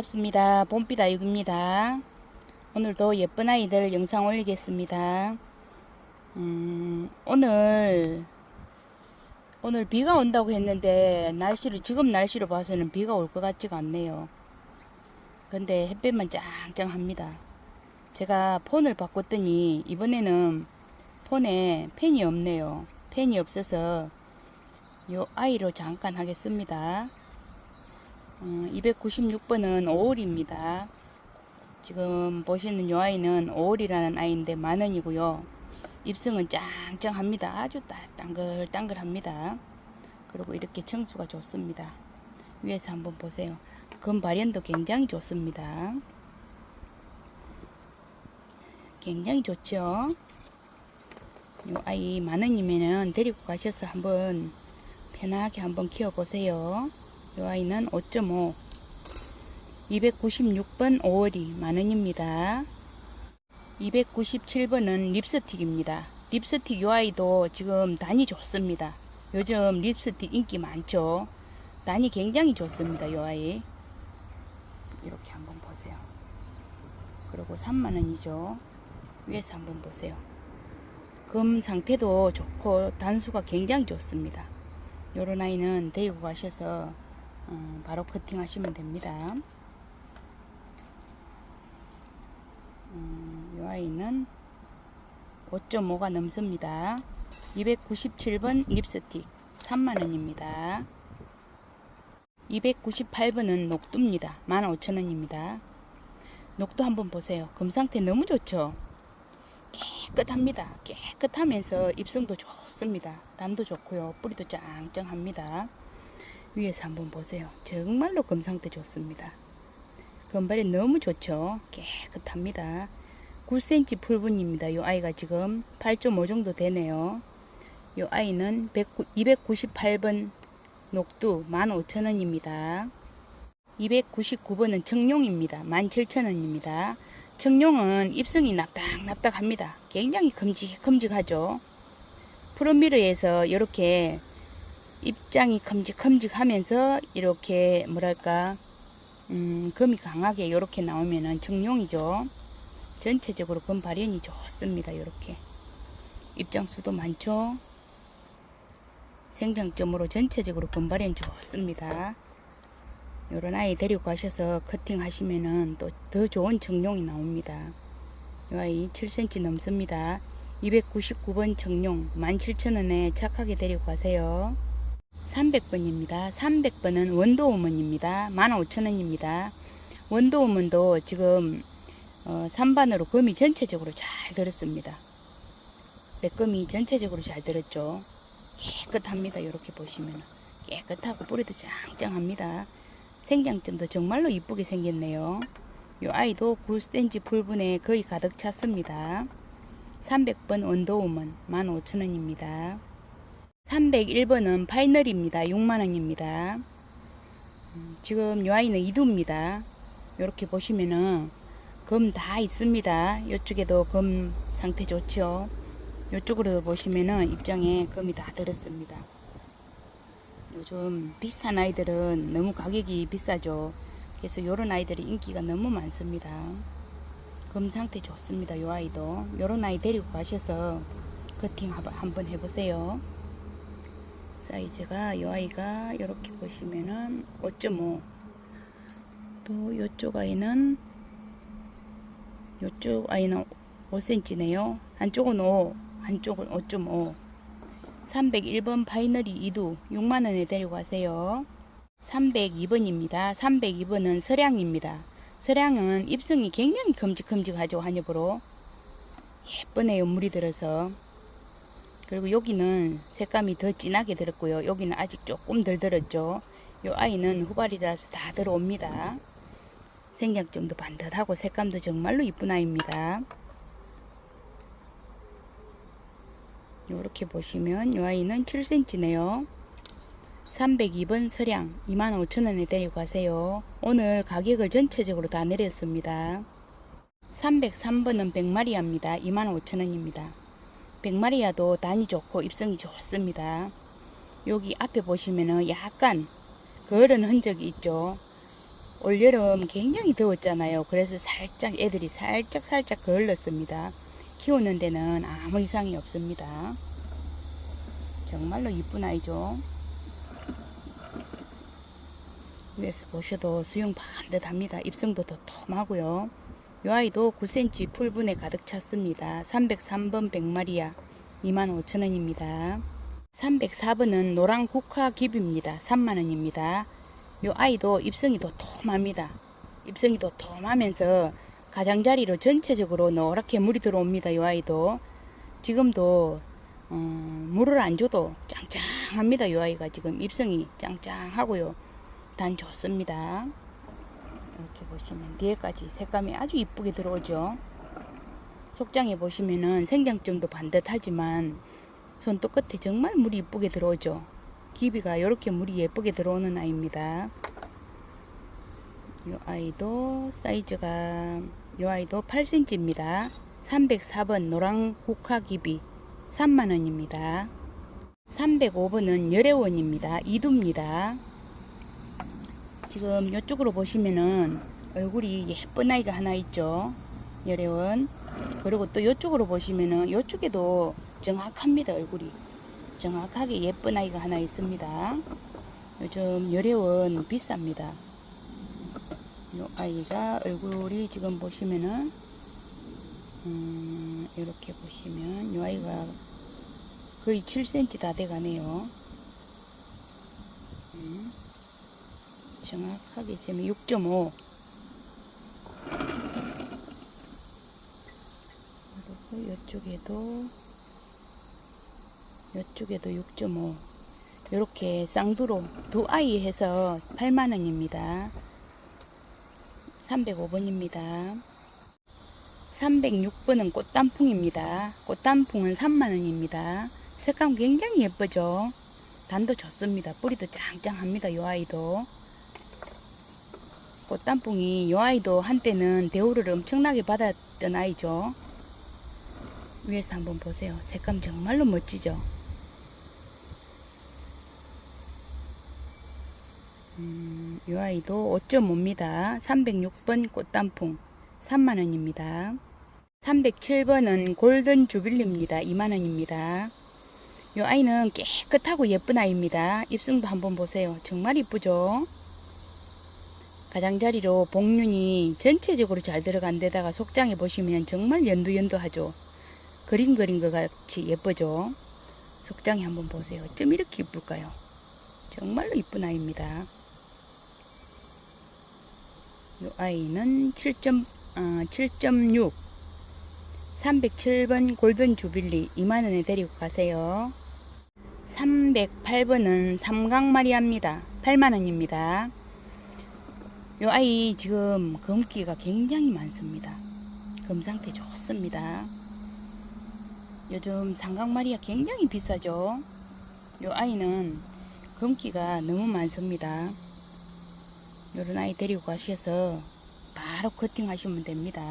반갑습니다. 봄빛 아육입니다. 오늘도 예쁜 아이들 영상 올리겠습니다. 음, 오늘 오늘 비가 온다고 했는데 날씨를 지금 날씨로 봐서는 비가 올 것 같지가 않네요. 근데 햇볕만 짱짱합니다. 제가 폰을 바꿨더니 이번에는 폰에 펜이 없네요. 펜이 없어서 요 아이로 잠깐 하겠습니다. 296번은 5월입니다. 지금 보시는 이 아이는 5월이라는 아이인데 만원이고요. 입성은 짱짱합니다. 아주 땅글땅글합니다. 그리고 이렇게 청수가 좋습니다. 위에서 한번 보세요. 금발연도 굉장히 좋습니다. 굉장히 좋죠. 이 아이 만원이면은 데리고 가셔서 한번 편하게 한번 키워보세요. 이 아이는 5.5 296번 5월이 만원입니다. 297번은 립스틱입니다. 립스틱 이 아이도 지금 단이 좋습니다. 요즘 립스틱 인기 많죠? 단이 굉장히 좋습니다 이 아이. 이렇게 한번 보세요. 그리고 3만원이죠. 위에서 한번 보세요. 금 상태도 좋고 단수가 굉장히 좋습니다. 요런 아이는 데리고 가셔서 어, 바로 커팅 하시면 됩니다. 음, 이 아이는 5.5가 넘습니다. 297번 립스틱 3만원입니다. 298번은 녹두입니다. 15,000원입니다. 녹두 한번 보세요. 금 상태 너무 좋죠? 깨끗합니다. 깨끗하면서 입성도 좋습니다. 단도 좋고요. 뿌리도 짱짱합니다. 위에서 한번 보세요. 정말로 금상태 좋습니다. 금발이 너무 좋죠. 깨끗합니다. 9cm 풀분입니다. 이 아이가 지금 8.5 정도 되네요. 이 아이는 298번 녹두 15,000원입니다. 299번은 청룡입니다. 17,000원입니다. 청룡은 입성이 납작납작합니다. 굉장히 큼직큼직하죠. 프로미러에서 이렇게 입장이 큼직큼직하면서 이렇게 뭐랄까 음, 금이 강하게 이렇게 나오면은 청룡이죠. 전체적으로 금 발현이 좋습니다. 이렇게 입장수도 많죠. 생장점으로 전체적으로 금 발현 좋습니다. 요런 아이 데리고 가셔서 커팅 하시면은 또 더 좋은 청룡이 나옵니다. 이 아이 7cm 넘습니다. 299번 청룡 17,000원에 착하게 데리고 가세요. 300번입니다. 300번은 원도우먼입니다. 15,000원입니다. 원도우먼도 지금 어, 3반으로 금이 전체적으로 잘 들었습니다. 매금이 전체적으로 잘 들었죠. 깨끗합니다. 이렇게 보시면 깨끗하고 뿌리도 짱짱합니다. 생장점도 정말로 이쁘게 생겼네요. 이 아이도 9cm 풀분에 거의 가득 찼습니다. 300번 원도우먼 15,000원입니다. 301번은 파이널입니다. 6만원입니다. 지금 이 아이는 이두입니다. 이렇게 보시면은 검 다 있습니다. 이쪽에도 검 상태 좋죠. 이쪽으로 보시면은 입장에 검이 다 들었습니다. 요즘 비싼 아이들은 너무 가격이 비싸죠. 그래서 이런 아이들이 인기가 너무 많습니다. 검 상태 좋습니다. 이 아이도 이런 아이 데리고 가셔서 커팅 한번 해보세요. 사이즈가 이 아이가 이렇게 보시면은 5.5. 또 이쪽 아이는 이쪽 아이는 5cm네요. 한쪽은 5, 한쪽은 5.5. 301번 파이널이 2두 6만원에 데리고 가세요. 302번입니다. 302번은 서량입니다. 서량은 입성이 굉장히 큼직큼직하죠. 한엽으로. 예쁘네요. 물이 들어서. 그리고 여기는 색감이 더 진하게 들었고요. 여기는 아직 조금 덜 들었죠. 요 아이는 후발이라서 다 들어옵니다. 생장점도 반듯하고 색감도 정말로 이쁜 아이입니다. 이렇게 보시면 이 아이는 7cm네요. 302번 서량 25,000원에 데리고 가세요. 오늘 가격을 전체적으로 다 내렸습니다. 303번은 백마리아입니다. 25,000원입니다. 백마리아도 단이 좋고 입성이 좋습니다. 여기 앞에 보시면은 약간 거른 흔적이 있죠. 올여름 굉장히 더웠잖아요. 그래서 살짝 애들이 살짝 살짝 걸렸습니다. 키우는 데는 아무 이상이 없습니다. 정말로 이쁜 아이죠. 위에서 보셔도 수영 반듯합니다. 입성도 도톰하고요. 이 아이도 9cm 풀분에 가득 찼습니다. 303번 100마리야 25,000원입니다. 304번은 노란 국화 깁입니다. 3만원입니다. 이 아이도 입성이 도톰합니다. 입성이 도톰하면서 가장자리로 전체적으로 노랗게 물이 들어옵니다. 이 아이도 지금도 어, 물을 안 줘도 짱짱합니다. 이 아이가 지금 입성이 짱짱하고요. 단 좋습니다. 이렇게 보시면 뒤에까지 색감이 아주 이쁘게 들어오죠. 속장에 보시면은 생장점도 반듯하지만 손톱 끝에 정말 물이 이쁘게 들어오죠. 기비가 이렇게 물이 예쁘게 들어오는 아이입니다. 이 아이도 사이즈가 이 아이도 8cm입니다. 304번 노랑 국화 기비 3만원입니다. 305번은 열애원입니다. 이두입니다. 지금 이쪽으로 보시면은 얼굴이 예쁜 아이가 하나 있죠. 열애원. 그리고 또 이쪽으로 보시면은 이쪽에도 정확합니다. 얼굴이. 정확하게 예쁜 아이가 하나 있습니다. 요즘 열애원 비쌉니다. 이 아이가 얼굴이 지금 보시면은 음, 이렇게 보시면 이 아이가 거의 7cm 다 돼가네요. 음, 정확하게 재면 6.5 그리고 이쪽에도 이쪽에도 6.5 이렇게 쌍두로 두 아이 해서 8만원입니다. 305번입니다. 306번은 꽃단풍입니다. 꽃단풍은 3만원입니다. 색감 굉장히 예쁘죠? 단도 좋습니다. 뿌리도 짱짱합니다 이 아이도 꽃단풍이 이 아이도 한때는 대우를 엄청나게 받았던 아이죠 위에서 한번 보세요 색감 정말로 멋지죠 음, 이 아이도 5.5입니다. 306번 꽃단풍 3만원입니다. 307번은 골든 주빌리입니다. 2만원입니다. 이 아이는 깨끗하고 예쁜 아이입니다. 입술도 한번 보세요. 정말 이쁘죠? 가장자리로 복륜이 전체적으로 잘 들어간 데다가 속장에 보시면 정말 연두연두하죠. 그림 그린 것 같이 예쁘죠? 속장에 한번 보세요. 좀 이렇게 이쁠까요? 정말로 이쁜 아이입니다. 이 아이는 7점, 어, 7.6 307번 골든 주빌리 2만원에 데리고 가세요 308번은 삼강마리아입니다 8만원입니다 이 아이 지금 검기가 굉장히 많습니다 검 상태 좋습니다 요즘 삼강마리아 굉장히 비싸죠 이 아이는 검기가 너무 많습니다 요런 아이 데리고 가셔서 바로 커팅 하시면 됩니다.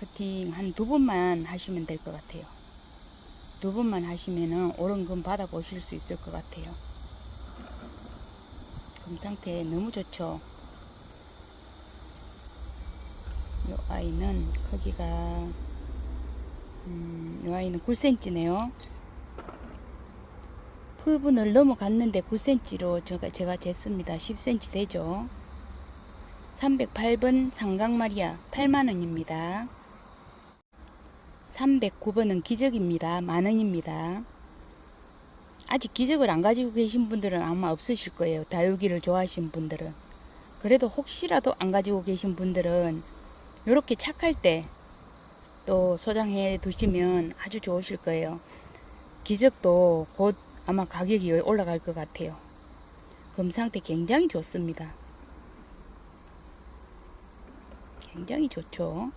커팅 한 두 번만 하시면 될 것 같아요. 두 번만 하시면은 옳은 금 받아 보실 수 있을 것 같아요. 금 상태 너무 좋죠. 요 아이는 크기가 음, 요 아이는 9cm네요. 풀분을 넘어갔는데 9cm로 제가, 제가 쟀습니다. 10cm 되죠. 308번 상강마리아 8만원입니다. 309번은 기적입니다. 만원입니다. 아직 기적을 안 가지고 계신 분들은 아마 없으실 거예요. 다육이를 좋아하시는 분들은. 그래도 혹시라도 안 가지고 계신 분들은 이렇게 착할 때 또 소장해 두시면 아주 좋으실 거예요. 기적도 곧 아마 가격이 올라갈 것 같아요. 금 상태 굉장히 좋습니다. 굉장히 좋죠.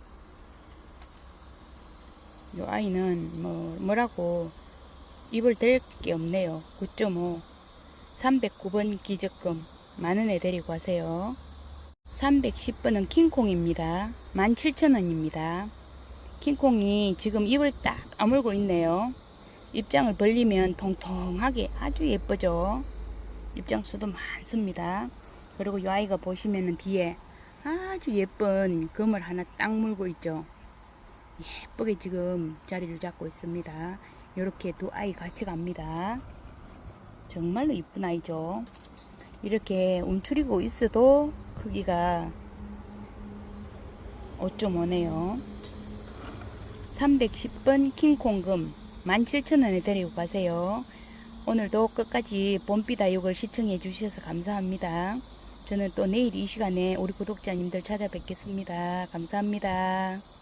이 아이는 뭐 뭐라고 입을 댈 게 없네요. 9.5 309번 기적금 만원에 데리고 가세요. 310번은 킹콩입니다. 17,000원입니다. 킹콩이 지금 입을 딱 아물고 있네요. 입장을 벌리면 통통하게 아주 예쁘죠. 입장 수도 많습니다. 그리고 이 아이가 보시면은 뒤에 아주 예쁜 금을 하나 딱 물고 있죠. 예쁘게 지금 자리를 잡고 있습니다. 이렇게 두 아이 같이 갑니다. 정말로 이쁜 아이죠. 이렇게 움츠리고 있어도 크기가 5.5네요. 310번 킹콩금 17,000원에 데리고 가세요. 오늘도 끝까지 봄비 다육을 시청해 주셔서 감사합니다. 저는 또 내일 이 시간에 우리 구독자님들 찾아뵙겠습니다. 감사합니다.